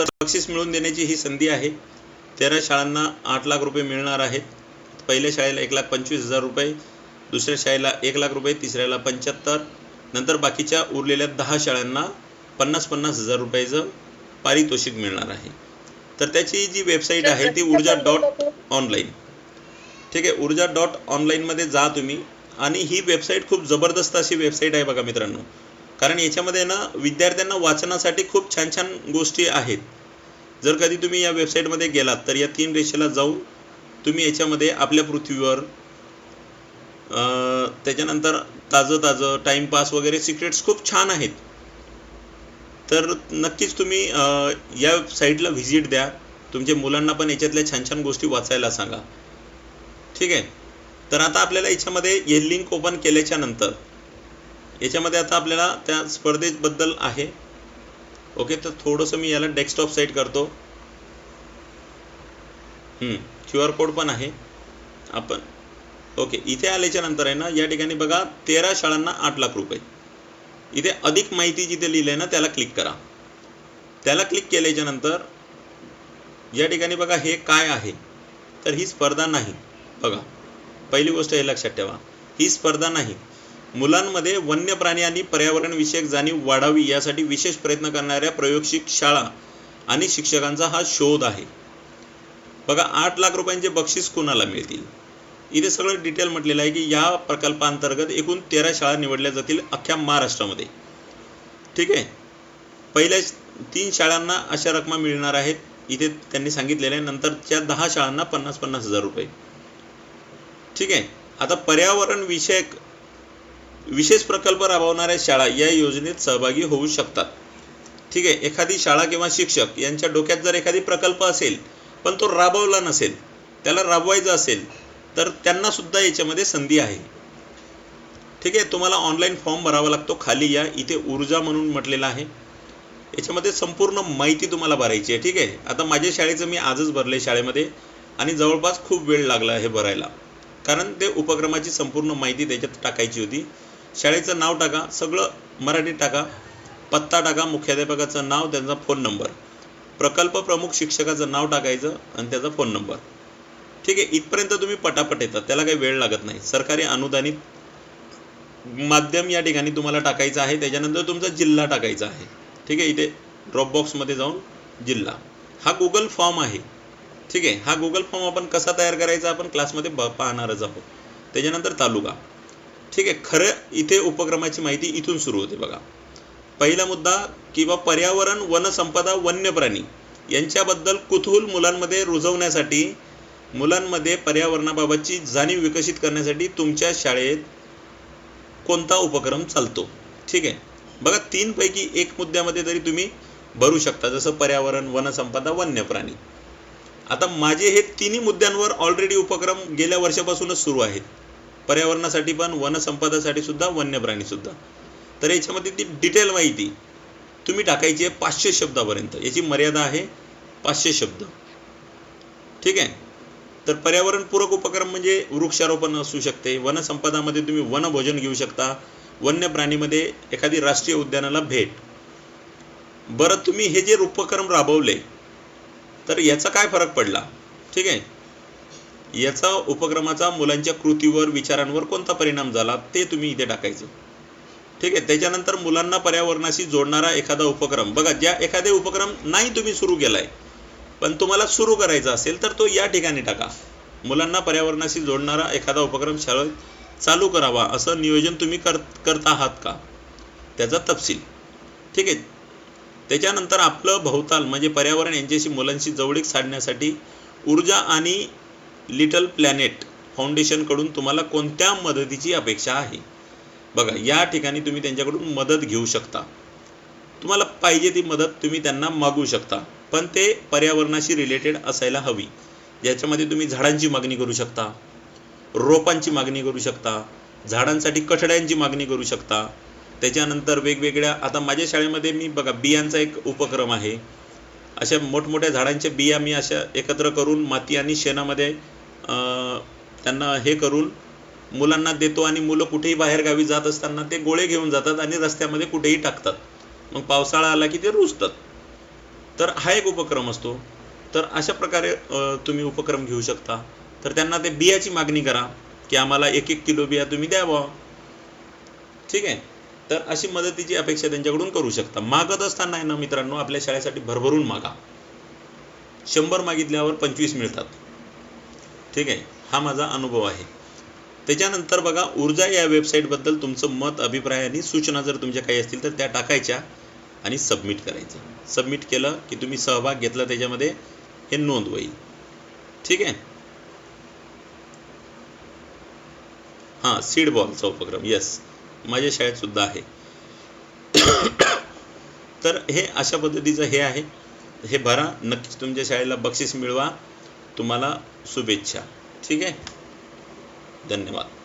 तर बक्षीस मिळवून देण्याची ही संधी आहे. तेरा शाळांना आठ लाख रुपये मिळणार आहेत. पहिल्या शाळेला एक लाख पंचवीस हजार रुपये दुसऱ्या शाळेला एक लाख रुपये तिसऱ्याला पंच्याहत्तर नंतर बाकीच्या उरलेल्या दहा शाळांना पन्नास पन्नास हजार रुपयाचं पारितोषिक मिळणार आहे. तर त्याची जी वेबसाईट आहे ती ऊर्जा डॉट ऑनलाईन. ठीक आहे ऊर्जा डॉट ऑनलाईनमध्ये जा तुम्ही. आणि ही वेबसाईट खूप जबरदस्त अशी वेबसाईट आहे बघा मित्रांनो. कारण याच्यामध्ये ना विद्यार्थ्यांना वाचनासाठी खूप छान छान गोष्टी आहेत. जर कधी तुम्ही या वेबसाईटमध्ये गेलात तर या तीन रेषेला जाऊन तुम्ही याच्यामध्ये आपल्या पृथ्वीवर त्याच्यानंतर ताजं ताजं टाईमपास वगैरे सिक्रेट्स खूप छान आहेत. तर नक्कीच तुम्ही या साईटला व्हिजिट द्या. तुमच्या मुलांना पण याच्यातल्या छान छान गोष्टी वाचायला सांगा. ठीक आहे? तर आता आपल्याला याच्यामध्ये हे लिंक ओपन केल्याच्यानंतर याच्यामध्ये आता आपल्याला त्या स्पर्धेबद्दल आहे. ओके तर थोडंसं मी याला डेस्कटॉप साईट करतो. क्यू आर कोड पण आहे. आपण ओके इथे आल्याच्यानंतर आहे ना या ठिकाणी बघा तेरा शाळांना आठ लाख रुपये. इथे अधिक माहिती जिथे लिहिलं आहे ना त्याला क्लिक करा. त्याला क्लिक केल्याच्यानंतर या ठिकाणी बघा हे काय आहे? तर ही स्पर्धा नाही. बघा पहिली गोष्ट हे लक्षात ठेवा. ही स्पर्धा नाही. मुलांमध्ये वन्य प्राणी आणि पर्यावरणविषयक जाणीव वाढावी यासाठी विशेष प्रयत्न करणाऱ्या प्रयोगशिक शाळा आणि शिक्षकांचा हा शोध आहे. बघा आठ लाख रुपयांचे बक्षीस कुणाला मिळतील? इथे सगळं डिटेल म्हटलेलं आहे की या प्रकल्पांतर्गत एकूण तेरा शाळा निवडल्या जातील अख्ख्या महाराष्ट्रामध्ये. ठीक आहे? पहिल्या तीन शाळांना अशा रकमा मिळणार आहेत. इथे त्यांनी सांगितलेलं आहे नंतरच्या दहा शाळांना पन्नास पन्नास हजार रुपये. ठीक आहे? आता पर्यावरण विषयक विशेष प्रकल्प राबवणाऱ्या शाळा या योजनेत सहभागी होऊ शकतात. ठीक आहे एखादी शाळा किंवा शिक्षक यांच्या डोक्यात जर एखादी प्रकल्प असेल पण तो राबवला नसेल त्याला राबवायचा असेल तर त्यांना सुद्धा याच्यामध्ये संधी आहे. ठीक आहे तुम्हाला ऑनलाईन फॉर्म भरावा लागतो खाली या इथे ऊर्जा म्हणून म्हटलेला आहे. याच्यामध्ये संपूर्ण माहिती तुम्हाला भरायची आहे ठीक आहे. आता माझ्या शाळेचं मी आजच भरले शाळेमध्ये आणि जवळपास खूप वेळ लागला हे भरायला. कारण ते उपक्रमाची संपूर्ण माहिती त्याच्यात टाकायची होती. शाळेचं नाव टाका सगळं मराठीत टाका. पत्ता टाका मुख्याध्यापकाचं नाव त्यांचा फोन नंबर प्रकल्प प्रमुख शिक्षकाचं नाव टाकायचं आणि त्याचा फोन नंबर ठीक आहे इथपर्यंत तुम्ही पटापट येतात त्याला काही वेळ लागत नाही. सरकारी अनुदानित माध्यम या ठिकाणी तुम्हाला टाकायचं आहे त्याच्यानंतर तुमचा जिल्हा टाकायचा आहे. ठीक आहे इथे ड्रॉपबॉक्समध्ये जाऊन जिल्हा. हा गुगल फॉर्म आहे. ठीक आहे हा गुगल फॉर्म आपण कसा तयार करायचा आपण क्लासमध्ये ब पाहणारच आहोत. त्याच्यानंतर तालुका. ठीक आहे खरं इथे उपक्रमाची माहिती इथून सुरू होते बघा. पहिला मुद्दा किंवा पर्यावरण वनसंपदा वन्य प्राणी यांच्याबद्दल कुतूहल मुलांमध्ये रुजवण्यासाठी मुलांमध्ये पर्यावरणाबाबतची जाणीव विकसित करण्यासाठी तुमच्या शाळेत कोणता उपक्रम चालतो? ठीक आहे. बघा तीनपैकी एक मुद्द्यामध्ये तरी तुम्ही भरू शकता जसं पर्यावरण वनसंपदा वन्य प्राणी आता माझे हे तिन्ही मुद्द्यांवर ऑलरेडी उपक्रम गेल्या वर्षापासूनच सुरू आहेत. पर्यावरणासाठी पण वनसंपदासाठी सुद्धा वन्य प्राणी सुद्धा. तर याच्यामध्ये ती डिटेल माहिती तुम्ही टाकायची आहे पाचशे शब्दापर्यंत. याची मर्यादा आहे पाचशे शब्द. ठीक आहे? तर पर्यावरणपूरक उपक्रम म्हणजे वृक्षारोपण असू शकते. वनसंपदामध्ये तुम्ही वनभोजन घेऊ शकता. वन्य प्राणीमध्ये एखादी राष्ट्रीय उद्यानाला भेट. बरं तुम्ही हे जे उपक्रम राबवले तर याचा काय फरक पडला? ठीक आहे? याचा उपक्रमाचा मुलांच्या कृतीवर विचारांवर कोणता परिणाम झाला ते तुम्ही इथे टाकायचं. ठीक आहे त्याच्यानंतर मुलांना पर्यावरणाशी जोडणारा एखादा उपक्रम. बघा ज्या एखादे उपक्रम नाही तुम्ही सुरू केलाय पण तुम्हाला सुरू करायचा असेल तर तो या ठिकाणी टाका. मुलांना पर्यावरणाशी जोडणारा एखादा उपक्रम शाळेत चालू करावा असं नियोजन तुम्ही कर करत आहात का? त्याचा तपशील. ठीक आहे त्याच्यानंतर आपलं भोवताल म्हणजे पर्यावरण यांच्याशी मुलांशी जवळीक साधण्यासाठी ऊर्जा आणि लिटल प्लॅनेट फाउंडेशनकडून तुम्हाला कोणत्या मदतीची अपेक्षा आहे? बघा या ठिकाणी तुम्ही त्यांच्याकडून मदत घेऊ शकता. तुम्हाला पाहिजे ती मदत तुम्ही त्यांना मागू शकता पण ते पर्यावरणाशी रिलेटेड असायला हवी. ज्याच्यामध्ये तुम्ही झाडांची मागणी करू शकता रोपांची मागणी करू शकता झाडांसाठी कठड्यांची मागणी करू शकता. त्याच्यानंतर वेगवेगळ्या आता माझ्या शाळेमध्ये मी बघा बियांचा एक उपक्रम आहे. अशा मोठमोठ्या झाडांच्या बिया मी अशा एकत्र करून माती आणि शेणामध्ये त्यांना हे करून मुलांना देतो आणि मुलं कुठेही बाहेरगावी जात असताना ते गोळे घेऊन जातात आणि रस्त्यामध्ये कुठेही टाकतात. मग पावसाळा आला की ते रुजतात. तर हा एक उपक्रम असतो. तर अशा प्रकारे तुम्ही उपक्रम घेऊ शकता. तर त्यांना ते बियाची मागणी करा की आम्हाला एक एक किलो बिया तुम्ही द्यावं. ठीक आहे? तर अशी मदतीची अपेक्षा त्यांच्याकडून करू शकता. मागत असताना आहे ना मित्रांनो आपल्या शाळेसाठी भरभरून मागा. शंभर मागितल्यावर पंचवीस मिळतात. ठीक आहे? हा माझा अनुभव आहे. त्याच्यानंतर बघा ऊर्जा या वेबसाईटबद्दल तुमचं मत अभिप्राय आणि सूचना जर तुमच्या काही असतील तर त्या टाकायच्या आणि सबमिट करायचं. सबमिट केलं की तुम्ही सहभाग घेतला त्याच्यामध्ये हे नोंद होईल. ठीक आहे? हां सीड बॉलचा उपक्रम. येस माझ्या शाळेत सुद्धा आहे. तर हे अशा पद्धतीचं हे आहे. हे भरा. नक्कीच तुमच्या शाळेला बक्षीस मिळवा. तुम्हाला शुभेच्छा. ठीक आहे? धन्यवाद.